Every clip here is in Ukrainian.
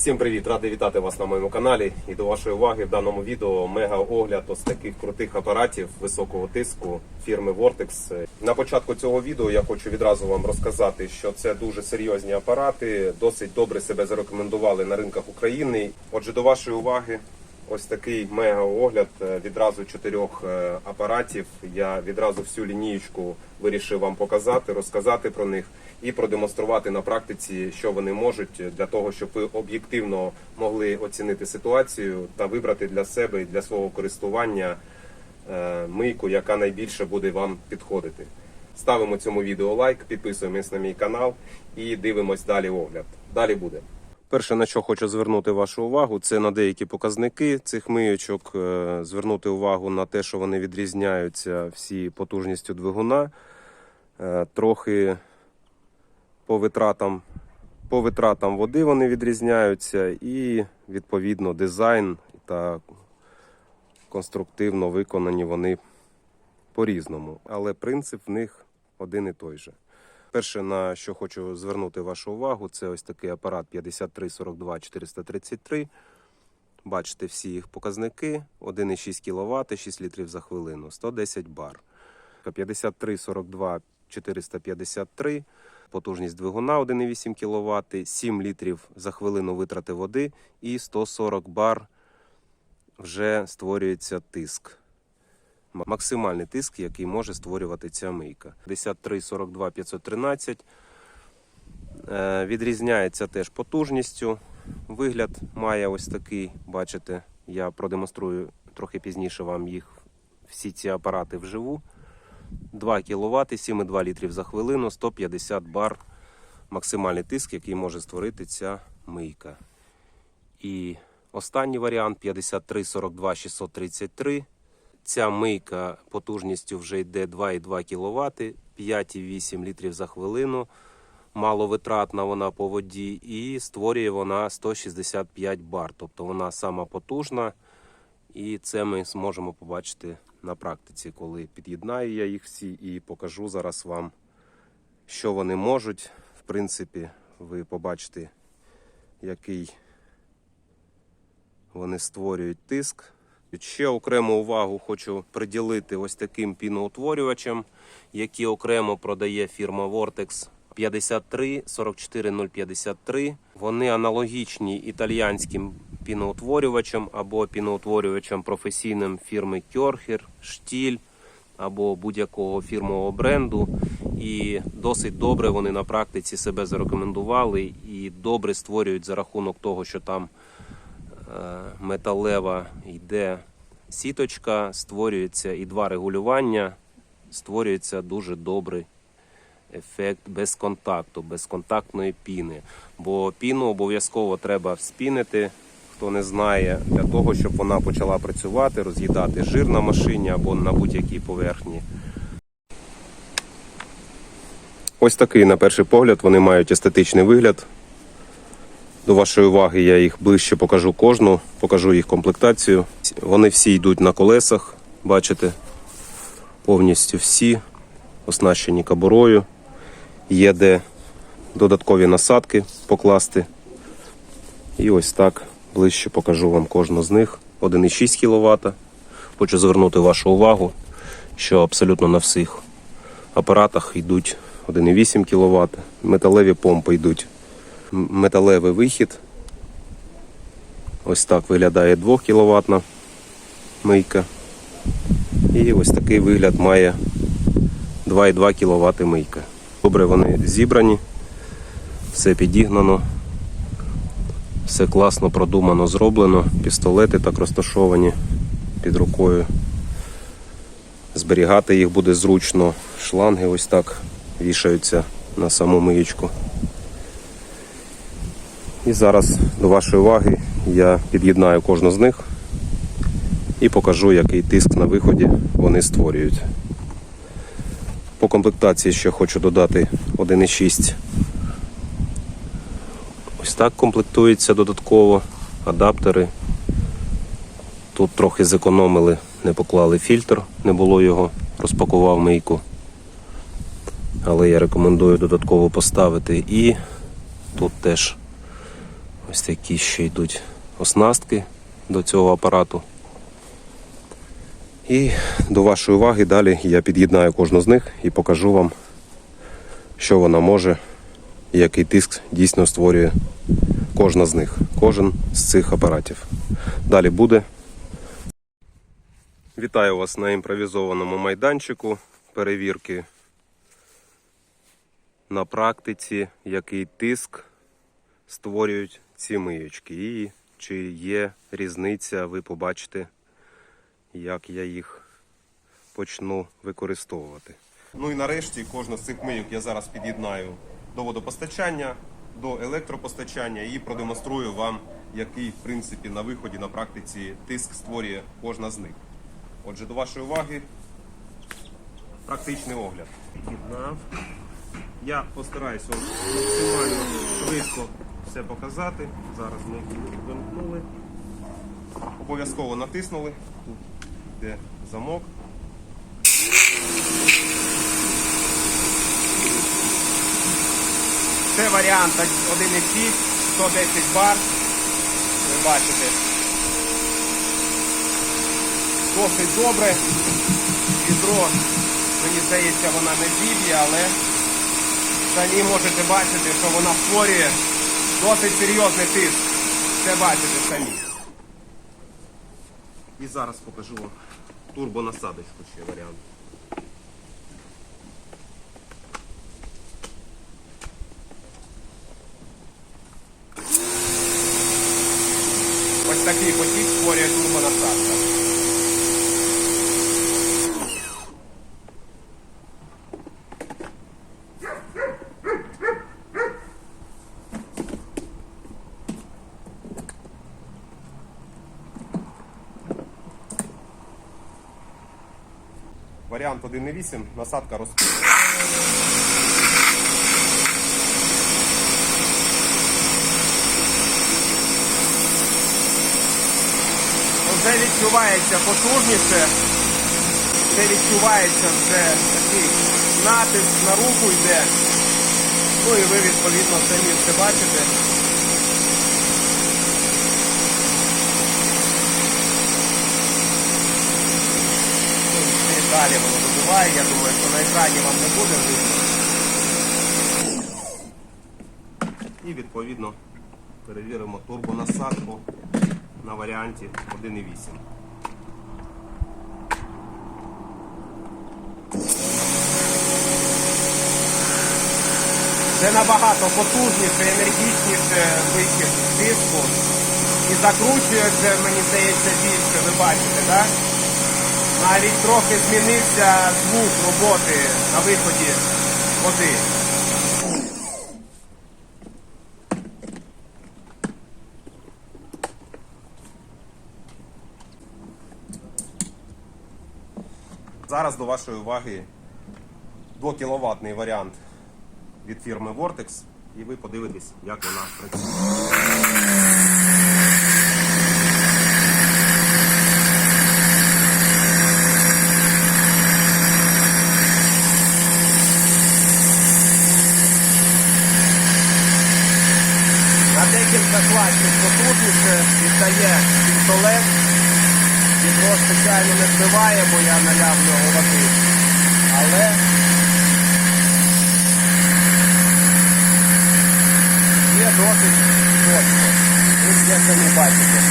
Всім привіт! Радий вітати вас на моєму каналі. І до вашої уваги в даному відео мега огляд ось таких крутих апаратів високого тиску фірми Vortex. На початку цього відео я хочу відразу вам розказати, що це дуже серйозні апарати, досить добре себе зарекомендували на ринках України. Отже, до вашої уваги. Ось такий мега огляд е, відразу чотирьох е, апаратів. Я відразу всю лінієчку вирішив вам показати, розказати про них і продемонструвати на практиці, що вони можуть для того, щоб ви об'єктивно могли оцінити ситуацію та вибрати для себе і для свого користування е, мийку, яка найбільше буде вам підходити. Ставимо цьому відео лайк, підписуємось на мій канал і дивимось далі огляд. Далі буде. Перше, на що хочу звернути вашу увагу, це на деякі показники цих миючок. Е, Звернути увагу на те, що вони відрізняються всі потужністю двигуна. Е, Трохи по витратам, по витратам води вони відрізняються, і відповідно дизайн та конструктивно виконані вони по-різному. Але принцип в них один і той же. Перше, на що хочу звернути вашу увагу, це ось такий апарат 5342 433. Бачите всі їх показники: 1,6 кВт, 6 літрів за хвилину, 110 бар. 5342 453, потужність двигуна 1,8 кВт, 7 літрів за хвилину витрати води і 140 бар вже створюється тиск. Максимальний тиск, який може створювати ця мийка. 53 42 513 Е, відрізняється теж потужністю. Вигляд має ось такий, бачите, я продемонструю трохи пізніше вам їх всі ці апарати вживу. 2 кВт, 7,2 літрів за хвилину, 150 бар максимальний тиск, який може створити ця мийка. І останній варіант 53 42 633. Ця мийка потужністю вже йде 2,2 кВт, 5,8 літрів за хвилину. Маловитратна вона по воді, і створює вона 165 бар. Тобто вона сама потужна. І це ми зможемо побачити на практиці, коли під'єднаю я їх всі і покажу зараз вам, що вони можуть. В принципі, ви побачите, який вони створюють тиск. Ще окрему увагу хочу приділити ось таким піноутворювачам, які окремо продає фірма Vortex 53 44 053. Вони аналогічні італіянським піноутворювачам або піноутворювачам професійним фірми Кьорхер, Штіль або будь-якого фірмового бренду. І досить добре вони на практиці себе зарекомендували і добре створюють за рахунок того, що там металева йде сіточка, створюється і два регулювання, створюється дуже добрий ефект без контакту, безконтактної піни. Бо піну обов'язково треба вспінити, хто не знає, для того, щоб вона почала працювати, роз'їдати жир на машині або на будь-якій поверхні. Ось такий, на перший погляд, вони мають естетичний вигляд. До вашої уваги я їх ближче покажу кожну, покажу їх комплектацію. Вони всі йдуть на колесах, бачите, повністю всі оснащені кабурою. Є де додаткові насадки покласти. І ось так ближче покажу вам кожну з них. 1,6 кВт. Хочу звернути вашу увагу, що абсолютно на всіх апаратах йдуть 1,8 кВт. Металеві помпи йдуть металевий вихід. Ось так виглядає 2 кВт мийка. І ось такий вигляд має 2,2 кВт мийка. Добре вони зібрані, все підігнано, все класно продумано зроблено. Пістолети так розташовані під рукою. Зберігати їх буде зручно. Шланги ось так вішаються на саму миючку. І зараз до вашої уваги я під'єднаю кожну з них і покажу, який тиск на виході вони створюють. По комплектації ще хочу додати 1,6. Ось так комплектується додатково адаптери. Тут трохи зекономили, не поклали фільтр, не було його, розпакував мийку. Але я рекомендую додатково поставити і тут теж Ось такі ще йдуть оснастки до цього апарату. І до вашої уваги далі я під'єднаю кожну з них і покажу вам, що вона може і який тиск дійсно створює кожна з них, кожен з цих апаратів. Далі буде. Вітаю вас на імпровізованому майданчику перевірки на практиці, який тиск створюють ці миючки. І чи є різниця, ви побачите, як я їх почну використовувати. Ну і нарешті кожну з цих мийок я зараз під'єднаю до водопостачання, до електропостачання і продемонструю вам, який в принципі на виході на практиці тиск створює кожна з них. Отже, до вашої уваги практичний огляд. Під'єднав. Я постараюся максимально швидко все показати. Зараз ми вимкнули. Обов'язково натиснули. Тут йде замок. Це варіант 1,6, 110 бар. Ви бачите. Досить добре. Відро, мені здається, вона не зіб'є, але самі можете бачити, що вона створює досить серйозний тиск. Це бачите самі. І зараз покажу вам турбонасадочку ще варіант. Ось такий потік створює турбонасадка. Варіант 1.8, насадка розподілена. Вже відчувається потужніше, вже відчувається вже такий натиск на руку йде. Ну і ви відповідно самі все бачите. Ну, і далі воно добиває, я думаю, що на екрані вам не буде видно. І відповідно перевіримо турбонасадку на варіанті 1.8. Це набагато потужніше, енергічніше вихід тиску. І закручується, мені здається, більше, ви бачите, так? Навіть трохи змінився звук роботи на виході води. Зараз до вашої уваги 2 кіловатний варіант від фірми Vortex, і ви подивитесь, як вона працює. Декілька класів потужніше віддає пістолет. Відро спеціально не збиває, бо я наляв в нього води. Але є досить чітко. Ви все самі бачите.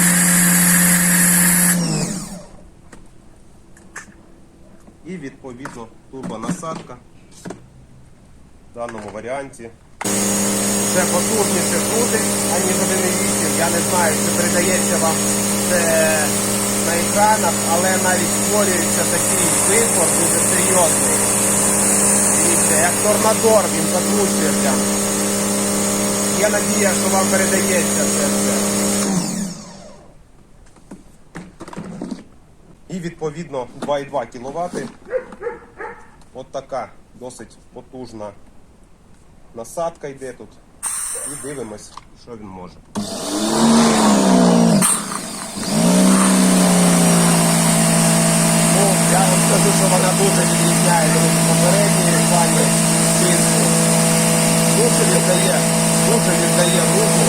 І відповідно турбонасадка в даному варіанті. Це потужніше крутить, аніж 1.8. Я не знаю, чи передається вам це на екранах, але навіть створюється такий вихор дуже серйозний. Дивіться, як торнадор він закручується. Є надія, що вам передається це все. І відповідно 2,2 кВт. От така досить потужна насадка йде тут і дивимось, що він може. Ну, Я вам скажу, що вона дуже відрізняє від попередньої пані фінську. Дуже віддає, дуже віддає руку.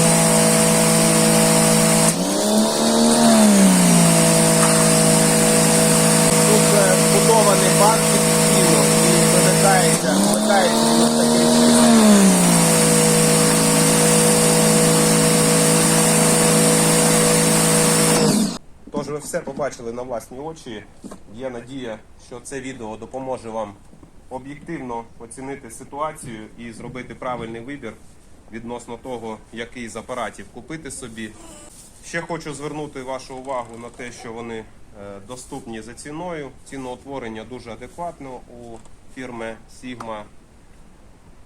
Тут е, Будований банк і вимикається, вмикається ось такий. Все побачили на власні очі. Є надія, що це відео допоможе вам об'єктивно оцінити ситуацію і зробити правильний вибір відносно того, який з апаратів купити собі. Ще хочу звернути вашу увагу на те, що вони е, доступні за ціною. Ціноутворення дуже адекватно у фірми Sigma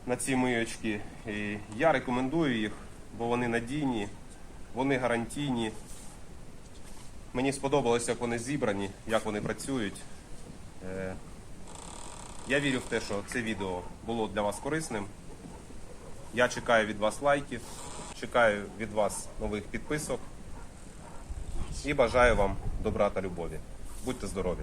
на ці миючки. І я рекомендую їх, бо вони надійні, вони гарантійні. Мені сподобалось, як вони зібрані, як вони працюють. Е, Я вірю в те, що це відео було для вас корисним. Я чекаю від вас лайків, чекаю від вас нових підписок і бажаю вам добра та любові. Будьте здорові!